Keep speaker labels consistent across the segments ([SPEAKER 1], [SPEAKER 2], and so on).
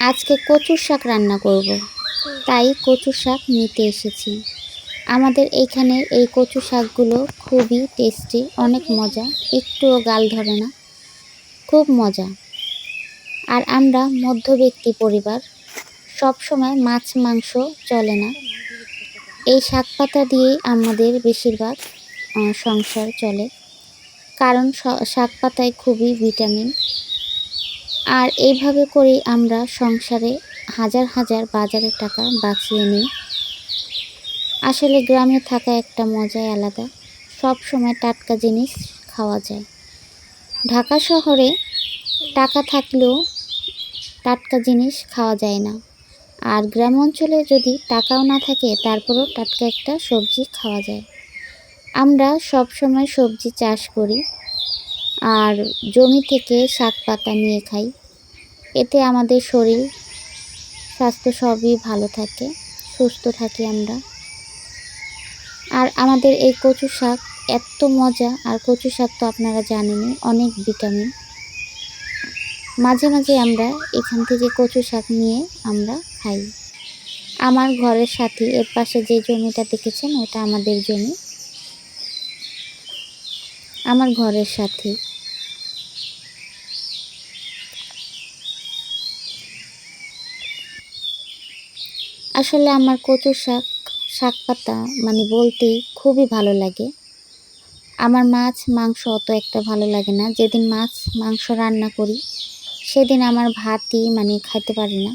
[SPEAKER 1] আজকে কচুর শাক রান্না করব। তাই কচুর শাক নিতে এসেছি। আমাদের এইখানে এই কচু শাকগুলো খুবই টেস্টি, অনেক মজা, একটুও গাল ধরে না। খুব মজা। আর আমরা মধ্যব্যক্তি পরিবার সব সময় মাছ, মাংস চলে না। এই শাক পাতা দিয়েই আমাদের বেশিরভাগ সংসার চলে। কারণ শাক পাতায় খুবই ভিটামিন আর এইভাবে করেই আমরা সংসারে হাজার হাজার বাজারের টাকা বাঁচিয়ে নিই। আসলে গ্রামে থাকা একটা মজাই আলাদা। সব সময় টাটকা জিনিস খাওয়া যায়। ঢাকা শহরে টাকা থাকলেও টাটকা জিনিস খাওয়া যায় না। আর গ্রাম অঞ্চলে যদি টাকাও না থাকে, তারপরেও টাটকা একটা সবজি খাওয়া যায়। আমরা সব সময় সবজি চাষ করি। আর জমি থেকে শাক পাতা নিয়ে খাই। এতে আমাদের শরীর, স্বাস্থ্য সবই ভালো থাকে, সুস্থ থাকি আমরা। আর আমাদের এই কচু শাক এত মজা, আর কচু শাক তো আপনারা জানেনই, অনেক ভিটামিন। মাঝে মাঝে আমরা এখান থেকে কচু শাক নিয়ে আমরা খাই। আমার ঘরের সাথে এর পাশে যে জমিটা দেখেছেন, ওটা আমাদের জমি। আমার ঘরের সাথে। আসলে আমার কচু শাক শাক পাতা মানে বলতেই খুবই ভালো লাগে। আমার মাছ, মাংস অত একটা ভালো লাগে না। যেদিন মাছ, মাংস রান্না করি, সেদিন আমার ভাতই মানে খাইতে পারি না।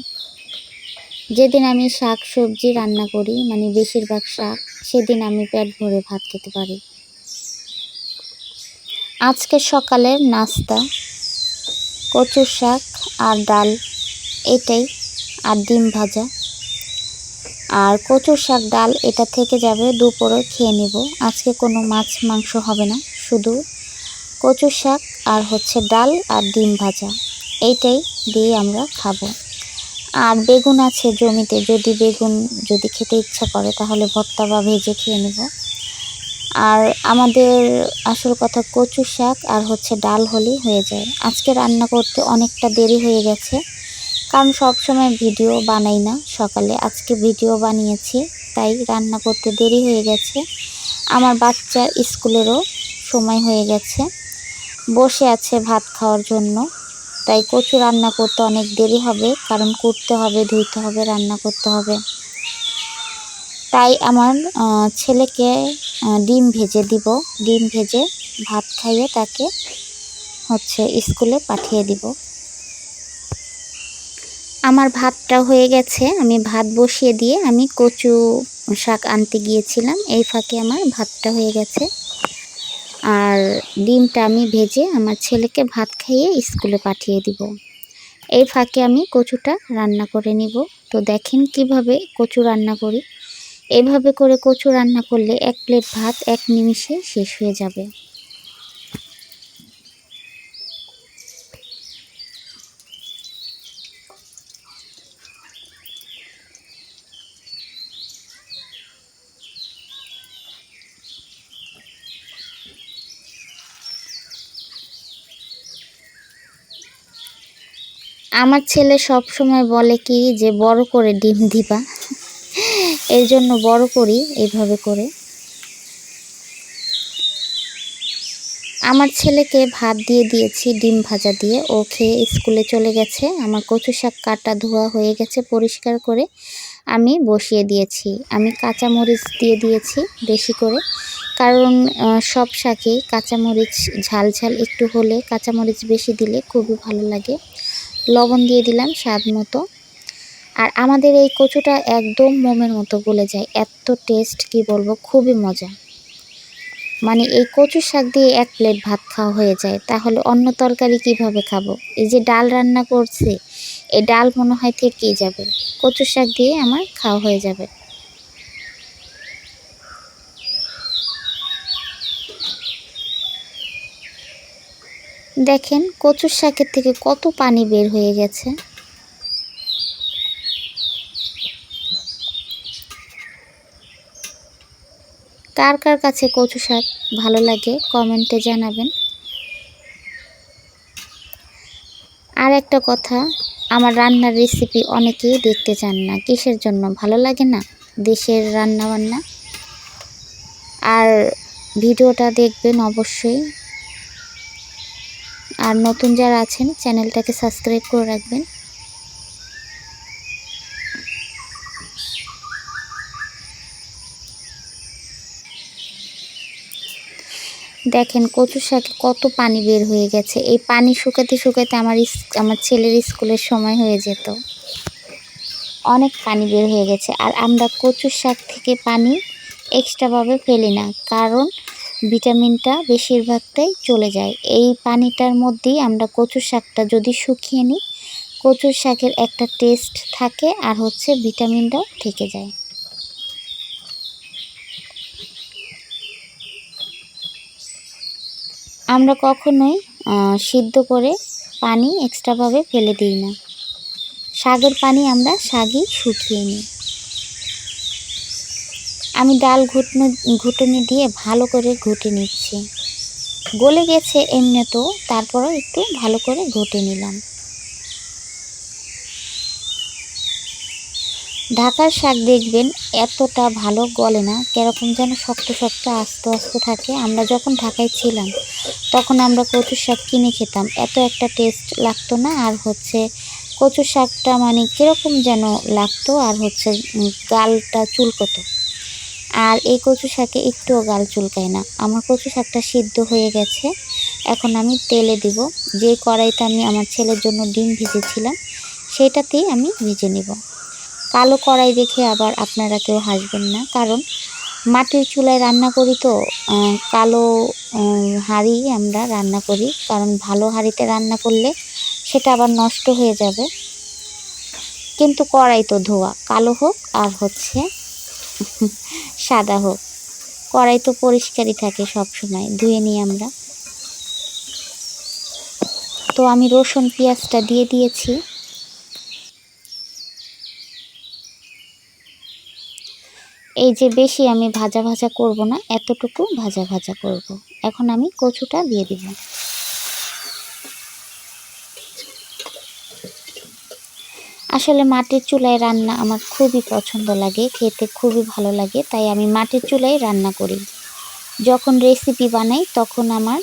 [SPEAKER 1] যেদিন আমি শাক, সবজি রান্না করি মানে বেশিরভাগ শাক, সেদিন আমি পেট ভরে ভাত খেতে পারি। আজকে সকালের নাস্তা, কচুর শাক আর ডাল, এটাই, আর ডিম ভাজা। আর কচুর শাক ডাল, এটা থেকে যাবে দুপুরে খেয়ে নেব। আজকে কোনো মাছ মাংস হবে না, শুধু কচুর শাক আর হচ্ছে ডাল আর ডিম ভাজা। এইটাই দিয়ে আমরা খাব। আর বেগুন আছে জমিতে, যদি বেগুন যদি খেতে ইচ্ছা করে, তাহলে ভর্তা বা ভেজে খেয়ে নেব। আর আমাদের আসল কথা কচু শাক আর হচ্ছে ডাল হলেই হয়ে যায়। আজকে রান্না করতে অনেকটা দেরি হয়ে গেছে। কারণ সব সময় ভিডিও বানাই না সকালে। আজকে ভিডিও বানিয়েছি, তাই রান্না করতে দেরি হয়ে গেছে। আমার বাচ্চার স্কুলেরও সময় হয়ে গেছে। বসে আছে ভাত খাওয়ার জন্য। তাই কচু রান্না করতে অনেক দেরি হবে, কারণ কুটতে হবে, ধুইতে হবে, রান্না করতে হবে। তাই আমার ছেলেকে ডিম ভেজে দিব। ডিম ভেজে ভাত খাইয়ে তাকে হচ্ছে স্কুলে পাঠিয়ে দিব। আমার ভাতটা হয়ে গেছে। আমি ভাত বসিয়ে দিয়ে আমি কচু শাক আনতে গিয়েছিলাম। এই ফাঁকে আমার ভাতটা হয়ে গেছে। আর ডিমটা আমি ভেজে আমার ছেলেকে ভাত খাইয়ে স্কুলে পাঠিয়ে দিব। এই ফাঁকে আমি কচুটা রান্না করে নিব। তো দেখেন কীভাবে কচু রান্না করি। এভাবে করে কচু রান্না করলে এক প্লেট ভাত এক নিমিষে শেষ হয়ে যাবে। আমার ছেলে সব সময় বলে কি যে বড় করে ডিম দিবা। এই জন্য বড় করি, এইভাবে করে। আমার ছেলেকে ভাত দিয়ে দিয়েছি, ডিম ভাজা দিয়ে। ও খেয়ে স্কুলে চলে গেছে। আমার কচু শাক কাটা ধোয়া হয়ে গেছে, পরিষ্কার করে আমি বসিয়ে দিয়েছি। আমি কাঁচামরিচ দিয়ে দিয়েছি বেশি করে। কারণ সব শাকেই কাঁচামরিচ ঝাল ঝাল একটু হলে, কাঁচামরিচ বেশি দিলে খুবই ভালো লাগে। লবণ দিয়ে দিলাম স্বাদ মতো। আর আমাদের এই কচুটা একদম মোমের মতো গলে যায়। এত টেস্ট কি বলব, খুবই মজা। মানে এই কচুর শাক দিয়ে এক প্লেট ভাত খাওয়া হয়ে যায়। তাহলে অন্য তরকারি কীভাবে খাব? এই যে ডাল রান্না করছে, এই ডাল মনে হয় থেকেই যাবে। কচুর শাক দিয়ে আমার খাওয়া হয়ে যাবে। দেখেন, কচুর শাকের থেকে কত পানি বের হয়ে গেছে। কার কার কাছে কচু শাক ভালো লাগে কমেন্টে জানাবেন। আর একটা কথা, আমার রান্নার রেসিপি অনেকেই দেখতে চান না, কিসের জন্য, ভালো লাগে না? দেশের রান্না বান্না আর ভিডিওটা দেখবেন অবশ্যই। আর নতুন যারা আছেন, চ্যানেলটাকে সাবস্ক্রাইব করে রাখবেন। দেখেন, কচু শাকে কত পানি বের হয়ে গেছে। এই পানি শুকাতে শুকাতে আমার আমার ছেলের স্কুলের সময় হয়ে যেত। অনেক পানি বের হয়ে গেছে। আর আমরা কচু শাক থেকে পানি এক্সট্রাভাবে ফেলি না। কারণ ভিটামিনটা বেশিরভাগটাই চলে যায়। এই পানিটার মধ্যেই আমরা কচুর শাকটা যদি শুকিয়ে নিই কচুর শাকের একটা টেস্ট থাকে আর হচ্ছে ভিটামিনটাও থেকে যায়। আমরা কখনোই সিদ্ধ করে পানি এক্সট্রাভাবে ফেলে দিই না। শাকের পানি আমরা শাকই শুকিয়ে নিই। আমি ডাল ঘুটনো, ঘুটনি দিয়ে ভালো করে ঘুটে নিচ্ছি। গলে গেছে এমনি তো, তারপরেও একটু ভালো করে ঘুটে নিলাম। ঢাকার শাক দেখবেন, এতটা ভালো গলে না, কীরকম যেন শক্ত শক্ত, আস্তে আস্তে থাকে। আমরা যখন ঢাকায় ছিলাম, তখন আমরা কচুর শাক কিনে খেতাম। এত একটা টেস্ট লাগতো না, আর হচ্ছে কচুর শাকটা মানে কীরকম যেন লাগতো, আর হচ্ছে গালটা চুলকতো। আর এই কচু শাকে একটুও গাল চুলকায় না। আমার কচু শাকটা সিদ্ধ হয়ে গেছে। এখন আমি তেলে দিব। যে কড়াইতে আমি আমার ছেলের জন্য ডিম ভিজেছিলাম, সেটাতেই আমি ভেজে নেব। কালো কড়াই দেখে আবার আপনারা কেউ হাসবেন না, কারণ মাটির চুলায় রান্না করি তো কালো হাঁড়ি আমরা রান্না করি, কারণ ভালো হাঁড়িতে রান্না করলে সেটা আবার নষ্ট হয়ে যাবে। কিন্তু কড়াই তো ধোয়া, কালো হোক আর হচ্ছে সাদা হোক। কড়াই তো পরিষ্কারই থাকে সব সময়, ধুয়ে নিই আমরা। তো আমি রসুন, পেঁয়াজটা দিয়ে দিয়েছি। এই যে বেশি আমি ভাজা ভাজা করব না, এতটুকু ভাজা ভাজা করব। এখন আমি কচুটা দিয়ে দিব আসলে মাটির চুলায় রান্না আমার খুবই পছন্দ লাগে, খেতে খুবই ভালো লাগে, তাই আমি মাটির চুলায় রান্না করি। যখন রেসিপি বানাই তখন আমার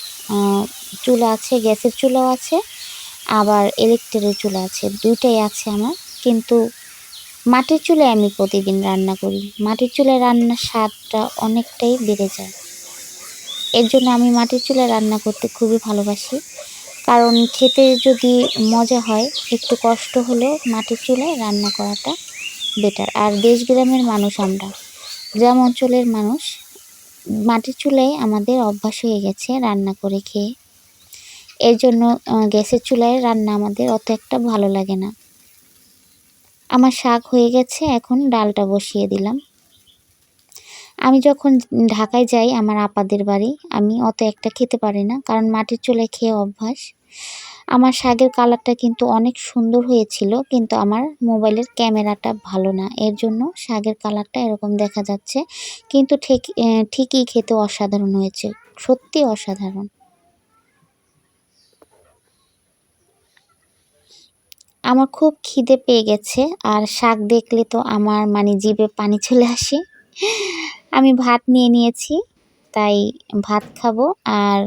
[SPEAKER 1] চুলা আছে, গ্যাসের চুলাও আছে, আবার ইলেকট্রিকের চুলা আছে, দুইটাই আছে আমার। কিন্তু মাটির চুলায় আমি প্রতিদিন রান্না করি। মাটির চুলায় রান্নার স্বাদটা অনেকটাই বেড়ে যায়। এর জন্য আমি মাটির চুলায় রান্না করতে খুবই ভালোবাসি। কারণ খেতে যদি মজা হয়, একটু কষ্ট হলেও মাটির চুলায় রান্না করাটা বেটার আর দেশ গ্রামের মানুষ আমরা, গ্রাম অঞ্চলের মানুষ মাটির চুলায় আমাদের অভ্যাস হয়ে গেছে রান্না করে খেয়ে। এর জন্য গ্যাসের চুলায় রান্না আমাদের অত একটা ভালো লাগে না। আমার শাক হয়ে গেছে, এখন ডালটা বসিয়ে দিলাম। আমি যখন ঢাকায় যাই, আমার আপাদের বাড়ি, আমি অত একটা খেতে পারি না, কারণ মাটির চুলায় খেয়ে অভ্যাস। আমার শাকের কালারটা কিন্তু অনেক সুন্দর হয়েছিল, কিন্তু আমার মোবাইলের ক্যামেরাটা ভালো না। এর জন্য শাকের কালারটা এরকম দেখা যাচ্ছে, কিন্তু ঠিক ঠিকই খেতে অসাধারণ হয়েছে। সত্যি অসাধারণ। আমার খুব খিদে পেয়ে গেছে, আর শাক দেখলে তো আমার মানে জিভে পানি চলে আসে। আমি ভাত নিয়ে নিয়েছি, তাই ভাত খাব, আর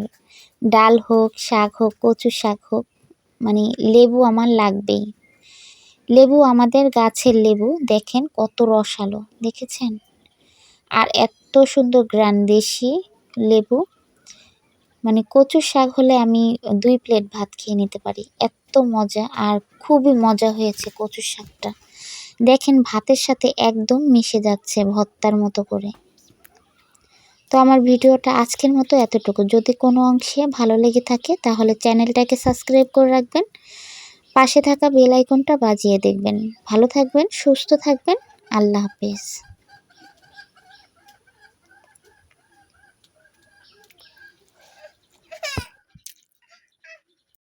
[SPEAKER 1] ডাল হোক, শাক হোক কচু শাক হোক মানে লেবু আমার লাগবেই। লেবু আমাদের গাছের লেবু, দেখেন কত রসালো, দেখেছেন? আর এত সুন্দর গ্রান দেশি লেবু মানে কচু শাক হলে আমি দুই প্লেট ভাত খেয়ে নিতে পারি, এত মজা, আর খুবই মজা হয়েছে কচু শাকটা। দেখেন ভাতের সাথে একদম মিশে যাচ্ছে ভর্তার মতো করে। তো আমার ভিডিওটা আজকের মতো এতটুকু। যদি কোনো অংশে ভালো লেগে থাকে, তাহলে চ্যানেলটাকে সাবস্ক্রাইব করে রাখবেন। পাশে থাকা বেল আইকনটা বাজিয়ে দেখবেন। ভালো থাকবেন, সুস্থ থাকবেন। আল্লাহ হাফিজ।